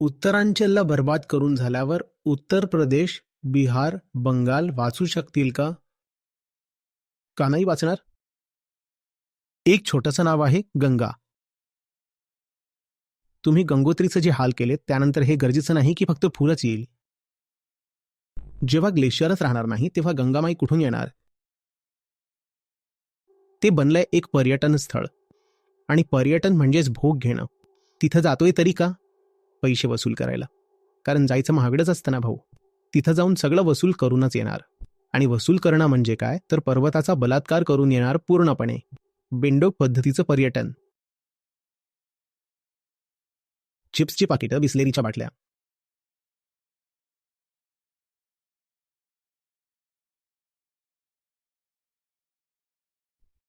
उत्तरांचलला बर्बाद करून झाल्यावर उत्तर प्रदेश बिहार बंगाल वाचू शकतील का? का नाही वाचणार? एक छोटंसं नाव आहे गंगा. तुम्ही गंगोत्रीचं जे हाल केलेत त्यानंतर हे गरजेचं नाही की फक्त फुलच येईल. जेव्हा ग्लेशियरच राहणार नाही तेव्हा गंगामाई कुठून येणार? ते बनलंय एक पर्यटन स्थळ. आणि पर्यटन म्हणजेच भोग घेणं. तिथं जातोय तरी का? पैसे वसूल करायला. कारण जायचं महागडंच असतं ना भाऊ. तिथं जाऊन सगळं वसूल करूनच येणार. आणि वसूल करणं म्हणजे काय? तर पर्वताचा बलात्कार करून येणार पूर्णपणे. बेंडोक पद्धतीचं पर्यटन. चिप्सची पाकिटं बिस्लेरीच्या बाटल्या.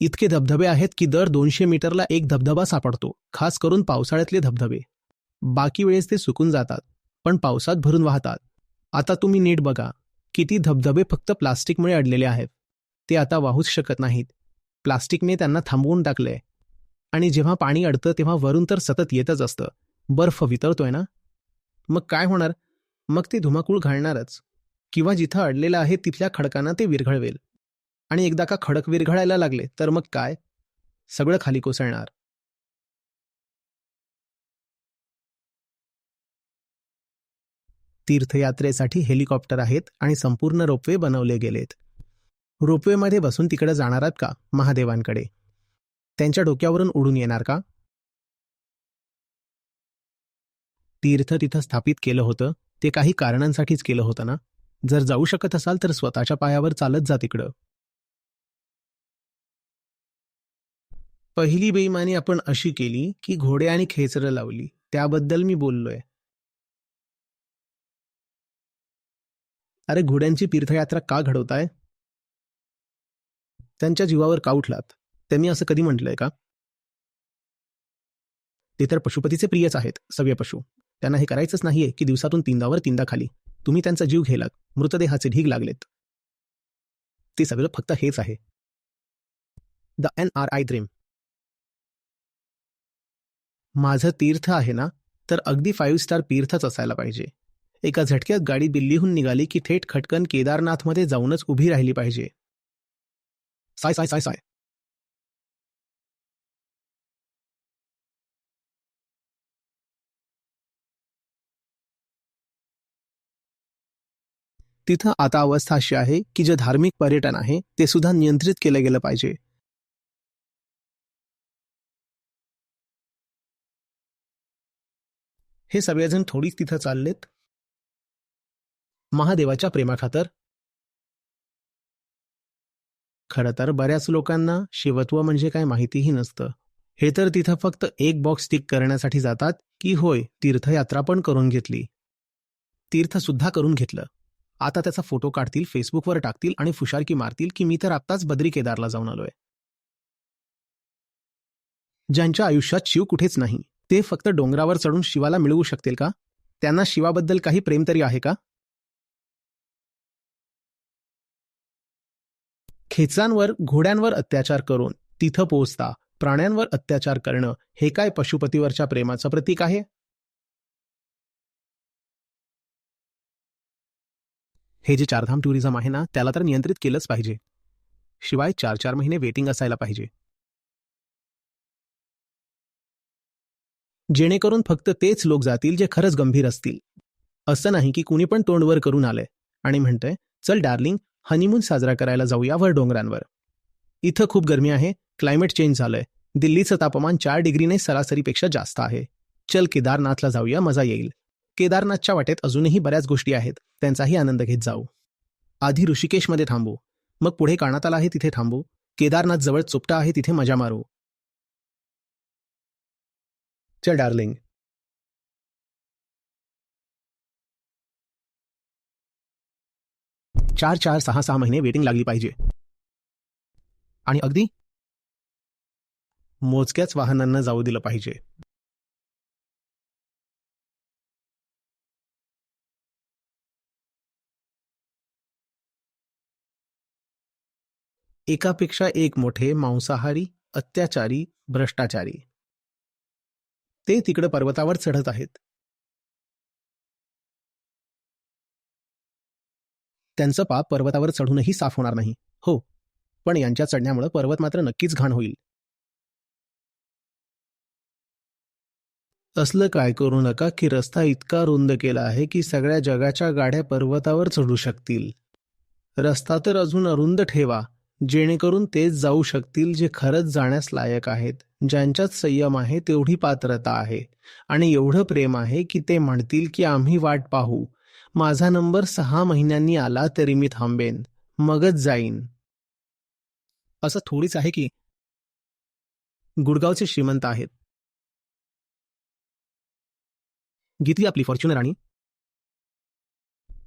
इतके धबधबे आहेत की दर दोनशे मीटरला एक धबधबा सापडतो खास करून पावसाळ्यातले धबधबे. बाकी वेळेस ते सुकून जातात पण पावसात भरून वाहतात. आता तुम्ही नीट बघा किती धबधबे फक्त प्लास्टिकमुळे अडलेले आहेत. ते आता वाहूच शकत नाहीत. प्लास्टिकने त्यांना थांबवून टाकलंय. आणि जेव्हा पाणी अडतं तेव्हा वरून तर सतत येतच असतं. बर्फ वितरतोय ना? मग काय होणार? मग ते धुमाकूळ घालणारच. किंवा जिथं अडलेलं आहे तिथल्या खडकांना ते विरघळवेल. आणि एकदा का खडक विरघळायला लागले तर मग काय? सगळं खाली कोसळणार. तीर्थयात्रेसाठी हेलिकॉप्टर आहेत आणि संपूर्ण रोपवे बनवले गेलेत. रोपवेमध्ये बसून तिकडे जाणार आहात का? महादेवांकडे. त्यांच्या डोक्यावरून उडून येणार का? तीर्थ तिथं स्थापित केलं होतं ते काही कारणांसाठीच केलं होतं ना? जर जाऊ शकत असाल तर स्वतःच्या पायावर चालत जा तिकडं. पहिली बेईमानी आपण अशी केली की घोडे आणि खेचरं लावली. त्याबद्दल मी बोललोय. अरे घोड्यांची तीर्थयात्रा का घडवताय? त्यांच्या जीवावर का उठलात? त्यांनी असं कधी म्हटलंय का? ते तर पशुपतीचे प्रियच आहेत सव्य पशु. त्यांना हे करायचंच नाहीये की दिवसातून तीनदावर तीनदा खाली. तुम्ही त्यांचा जीव घेलात मृतदेहाचे ढीग लागलेत. ते सगळं फक्त हेच आहे. The N R I dream माझं तीर्थ आहे ना तर अगदी फाईव्ह स्टार तीर्थच असायला पाहिजे. एका झटक्यात गाडी दिल्लीहून निघाली की थेट खटकन केदारनाथमध्ये जाऊनच उभी राहिली पाहिजे. साय साय साय साय. तिथं आता अवस्था अशी आहे की जे धार्मिक पर्यटन आहे ते सुद्धा नियंत्रित केलं गेलं पाहिजे. हे सगळेजण थोडीच तिथं चाललेत. महादेवाच्या प्रेमाखातर. खरं तर बऱ्याच लोकांना शिवत्व म्हणजे काय माहितीही नसतं. हे तर तिथं फक्त एक बॉक्स टिक करण्यासाठी जातात की होय तीर्थयात्रा पण करून घेतली. तीर्थ सुद्धा करून घेतलं. आता त्याचा फोटो काढतील फेसबुकवर टाकतील आणि फुशारकी मारतील की मी तर आत्ताच बद्री केदारला जाऊन आलोय. ज्यांच्या आयुष्यात शिव कुठेच नाही ते फक्त डोंगरावर चढून शिवाला मिळवू शकतील का? त्यांना शिवाबद्दल काही प्रेम तरी आहे का? खेचांवर घोड्यांवर अत्याचार करून तिथं पोहोचता प्राण्यांवर अत्याचार करणं हे काय पशुपतीवरच्या प्रेमाचं प्रतीक आहे? हे जे चारधाम टुरिझम आहे ना त्याला तर नियंत्रित केलंच पाहिजे. शिवाय चार चार महिने वेटिंग असायला पाहिजे. जेणेकरून फक्त तेच लोक जातील जे खरंच गंभीर असतील. असं नाही की कुणी पण तोंडवर करून आलंय. आणि म्हणतंय चल डार्लिंग हनीमून साजरा करायला जाऊया वर डोंगरांवर. इथं खूप गरमी आहे क्लायमेट चेंज झालंय. दिल्लीचं तापमान चार डिग्रीने सरासरीपेक्षा जास्त आहे. चल केदारनाथला जाऊया मजा येईल. केदारनाथच्या वाटेत अजूनही बऱ्याच गोष्टी आहेत त्यांचाही आनंद घेत जाऊ. आधी ऋषिकेशमध्ये थांबू. मग पुढे कानाताला आहे तिथे थांबू. केदारनाथ जवळ चोपटा आहे तिथे मजा मारू. चल डार्लिंग चार चार सहा सहा महिने वेटिंग लागली पाहिजे. आणि अगदी मोजक्याच वाहनांना जाऊ दिलं पाहिजे. एकापेक्षा एक मोठे मांसाहारी अत्याचारी भ्रष्टाचारी. ते तिकडे पर्वतावर चढत आहेत. त्यांचं पाप पर्वतावर चढूनही साफ होणार नाही. हो पण यांच्या चढण्यामुळे पर्वत मात्र नक्कीच घाण होईल. असलं काय करू नका की रस्ता इतका रुंद केला आहे की सगळ्या जगाच्या गाड्या पर्वतावर चढू शकतील. रस्ता तर अजून अरुंद ठेवा जेणेकरून तेच जाऊ शकतील जे खरंच जाण्यास लायक आहेत ज्यांच्यात संयम आहे तेवढी पात्रता आहे आणि एवढं प्रेम आहे की ते म्हणतील की आम्ही वाट पाहू माझा नंबर सहा महिन्यांनी आला तरी मी थांबेन. मगच जाईन. असं थोडीच आहे की गुडगावचे श्रीमंत आहेत. घेतली आपली फॉर्च्युनर आणि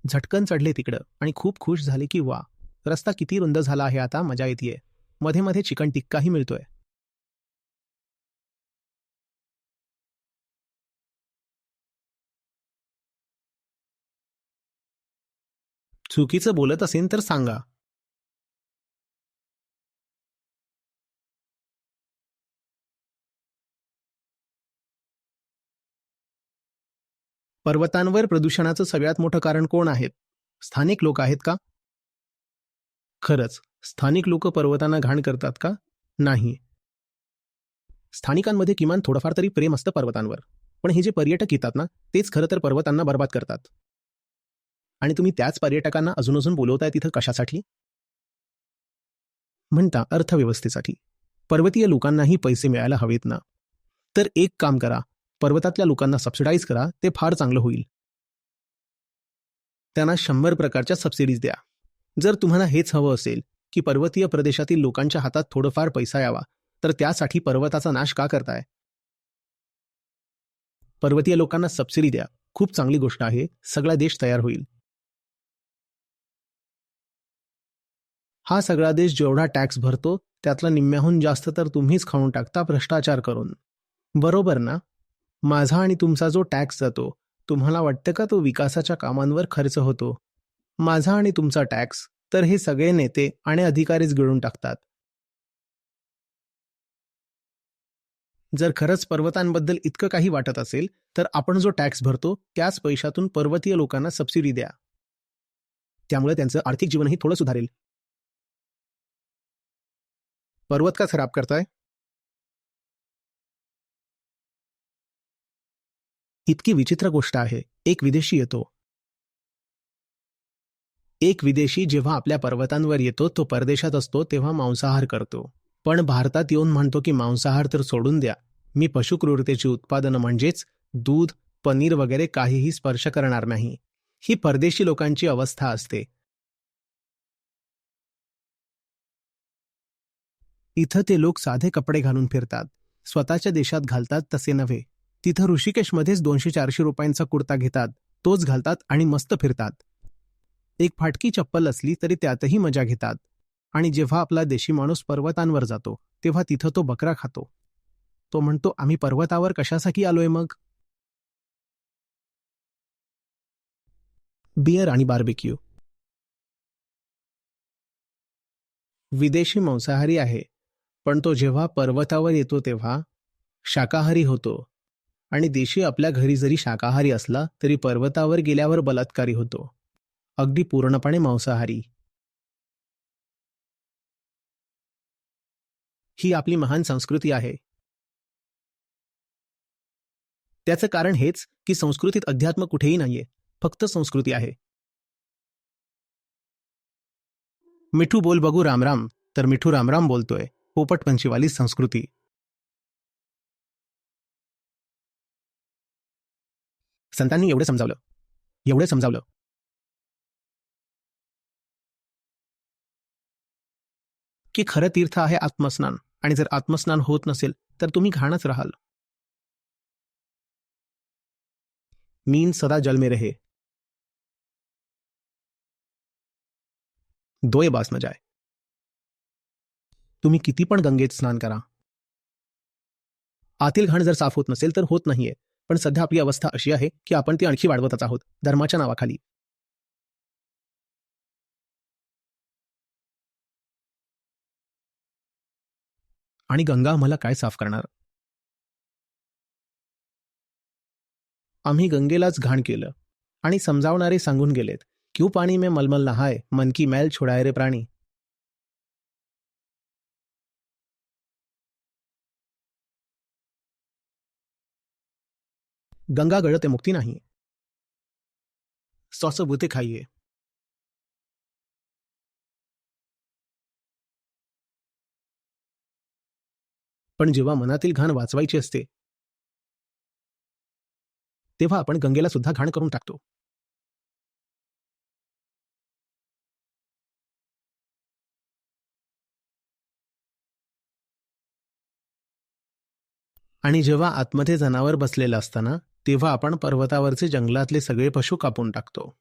झटकन चढले तिकडं आणि खूप खुश झाले की वा रस्ता किती रुंद झाला आहे आता मजा येते मध्ये मध्ये चिकन टिक्काही मिळतोय. चुकीचं बोलत असेल तर सांगा. पर्वतांवर प्रदूषणाचं सगळ्यात मोठं कारण कोण आहेत? स्थानिक लोक आहेत का? खरंच स्थानिक लोक पर्वतांना घाण करतात का? नाही. स्थानिकांमध्ये किमान थोडंफार तरी प्रेम असतं पर्वतांवर. पण हे जे पर्यटक येतात ना तेच खरं तर पर्वतांना बर्बाद करतात. आणि तुम्ही त्याच पर्यटकांना अजून अजून बोलवताय तिथं कशासाठी? म्हणता अर्थव्यवस्थेसाठी. पर्वतीय लोकांनाही पैसे मिळायला हवेत ना. तर एक काम करा पर्वतातल्या लोकांना सबसिडाईज करा ते फार चांगलं होईल. त्यांना शंभर प्रकारच्या सबसिडीज द्या. जर तुम्हाला हेच हवं असेल की पर्वतीय प्रदेशातील लोकांच्या हातात थोडंफार पैसा यावा तर त्यासाठी पर्वताचा नाश का करताय? पर्वतीय लोकांना सबसिडी द्या. खूप चांगली गोष्ट आहे. सगळा देश तयार होईल. हा सगळा देश जेवढा टॅक्स भरतो त्यातला निम्म्याहून जास्त तर तुम्हीच खाऊन टाकता भ्रष्टाचार करून. बरोबर ना? माझा आणि तुमचा जो टॅक्स जातो तुम्हाला वाटतं का तो विकासाच्या कामांवर खर्च होतो? माझा आणि तुमचा टॅक्स तर हे सगळे नेते आणि अधिकारीच गिळून टाकतात. जर खरंच पर्वतांबद्दल इतकं काही वाटत असेल तर आपण जो टॅक्स भरतो त्याच पैशातून पर्वतीय लोकांना सबसिडी द्या. त्यामुळे त्यांचं आर्थिक जीवनही थोडं सुधारेल. पर्वत का खराब करताय इतकी विचित्र गोष्ट आहे. एक विदेशी येतो. एक विदेशी जेव्हा आपल्या पर्वतांवर येतो तो परदेशात असतो तेव्हा मांसाहार करतो. पण भारतात येऊन म्हणतो की मांसाहार तर सोडून द्या. मी पशुक्रूरतेची उत्पादनं म्हणजेच दूध पनीर वगैरे काहीही स्पर्श करणार नाही. ही परदेशी लोकांची अवस्था असते. इथं ते लोक साधे कपडे घालून फिरतात. स्वतःच्या देशात घालतात तसे नव्हे. तिथं ऋषिकेशमध्येच दोनशे चारशे रुपयांचा कुर्ता घेतात तोच घालतात आणि मस्त फिरतात. एक फाटकी चप्पल असली तरी त्यातही मजा घेतात. आणि जेव्हा आपला देशी माणूस पर्वतांवर जातो तेव्हा तिथं तो बकरा खातो. तो म्हणतो आम्ही पर्वतावर कशासाठी आलोय मग? बियर आणि बार्बिक्यू. विदेशी मांसाहारी आहे. पण तो जेव्हा पर्वतावर येतो तेव्हा शाकाहारी होतो. आणि देशी आपल्या घरी जरी शाकाहारी असला तरी पर्वतावर गेल्यावर बलात्कारी होतो. अगदी पूर्णपणे मांसाहारी. ही आपली महान संस्कृती आहे. त्याचं कारण हेच की संस्कृतीत अध्यात्म कुठेही नाहीये फक्त संस्कृती आहे. मिठू बोल बघू रामराम तर मिठू रामराम बोलतोय. पोपटपंचीवाली संस्कृती. संतांनी एवढं समजावलं. एवढं समजावलं. की खरं तीर्थ आहे आत्मस्नान. आणि जर आत्मस्नान होत नसेल तर तुम्ही घाणच राहाल. मीन सदा जल में रहे. दोय बास न जाय. तुम्ही किती पण गंगेत स्नान करा. आतील घाण जर साफ होत नसेल तर होत नाहीये. पण सध्या आपली अवस्था अशी आहे की आपण ती आणखी वाढवतच आहोत. धर्माच्या नावाखाली. आणि गंगा आम्हाला काय साफ करणार? आम्ही गंगेलाच घाण केलं. आणि समजावणारे सांगून गेलेत क्यू पाणी में मलमल नहाय मन की मैल छोडाय रे प्राणी. गंगा गळते मुक्ती नाही. सौस बुते खाइये पण जेव्हा मनातील घाण वाचवायची असते तेव्हा आपण गंगेला सुद्धा घाण करून टाकतो. आणि जेव्हा आतमध्ये जनावर बसलेलं असताना तेव्हा आपण पर्वतावरचे जंगलातले सगळे पशु कापून टाकतो.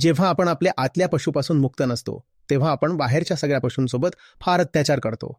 जेव्हा आपण आपल्या आतल्या पशुपासून मुक्त नसतो तेव्हा आपण बाहेरच्या सगळ्या पशूंसोबत फार अत्याचार करतो.